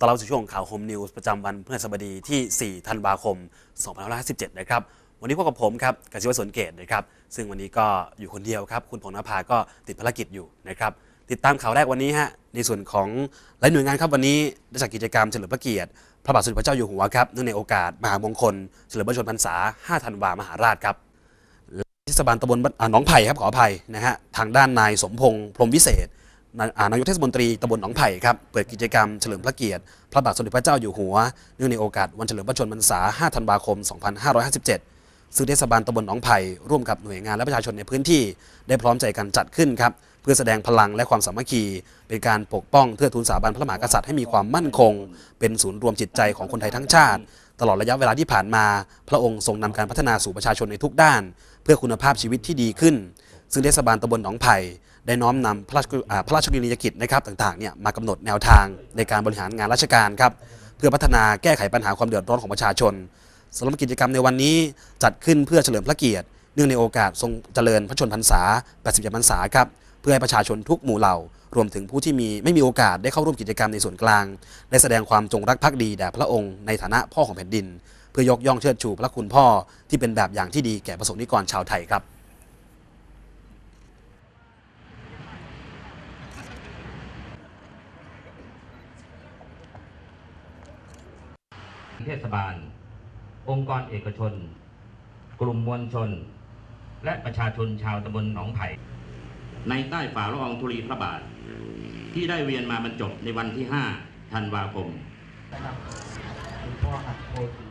ตอนเราสู่ช่วงข่าวโฮมนิวส์ประจำวันพฤหัสบดีที่ 4 ธันวาคม 2557 นะครับ วันนี้พบกับผมครับกสิวสนเกตนะครับ ซึ่งวันนี้ก็อยู่คนเดียวครับ คุณพงษ์นภาก็ติดภารกิจอยู่นะครับ ติดตามข่าวแรกวันนี้ฮะ ในส่วนของหลายหน่วยงานครับวันนี้ได้จัดกิจกรรมเฉลิมพระเกียรติพระบาทสมเด็จพระเจ้าอยู่หัวครับ เนื่องในโอกาสมหามงคลเฉลิมพระชนมพรรษา 5 ธันวามหาราชครับเทศบาลตำบลบ้านอ่าหนองไผ่ครับขออภัยนะฮะ ทางด้านนายสมพงษ์พรมวิเศษ นายกเทศมนตรีตำบลหนองไผ่ครับเปิดกิจกรรมเฉลิมพระเกียรติ พระบาทสมเด็จพระเจ้าอยู่หัว เนื่องในโอกาสวันเฉลิมพระชนมพรรษา 5 ธันวาคม 2557 ซึ่งเทศบาลตำบลหนองไผ่ร่วมกับหน่วยงานและประชาชนในพื้นที่ ได้พร้อมใจกันจัดขึ้นครับเพื่อแสดงพลังและความสามัคคี เป็นการปกป้องเทือทูนสถาบันพระมหากษัตริย์ให้มีความมั่นคง เป็นศูนย์รวมจิตใจของคนไทยทั้งชาติ ตลอดระยะเวลาที่ผ่านมา พระองค์ทรงนำการพัฒนาสู่ประชาชนในทุกด้าน เพื่อคุณภาพชีวิตที่ดีขึ้น ซึ่งเทศบาลตำบลหนองไผ่ได้น้อมนำพระราชพระราชกรณียกิจนะครับต่างๆเนี่ยมากำหนดแนวทางในการบริหารงานราชการครับเพื่อพัฒนาแก้ไขปัญหาความเดือดร้อนของประชาชนสำหรับกิจกรรมในวันนี้จัดขึ้นเพื่อเฉลิมพระเกียรติเนื่องในโอกาสทรงเจริญพระชนมพรรษา 87 พรรษาครับเพื่อให้ประชาชนทุกหมู่เหล่ารวมถึงผู้ที่มีไม่มีโอกาสได้เข้าร่วมกิจกรรมในส่วนกลาง ได้แสดงความจงรักภักดีแด่พระองค์ในฐานะพ่อของแผ่นดิน เพื่อยกย่องเชิดชูพระคุณพ่อที่เป็นแบบอย่างที่ดีแก่ประสบนิกรชาวไทยครับ เทศบาล องค์กรเอกชน กลุ่มมวลชน และประชาชนชาวตำบลหนองไผ่ในใต้ฝ่าละอองธุลีพระบาท ที่ได้เวียนมาบรรจบในวันที่ 5 ธันวาคมนะครับคุณพ่อหัดโพสี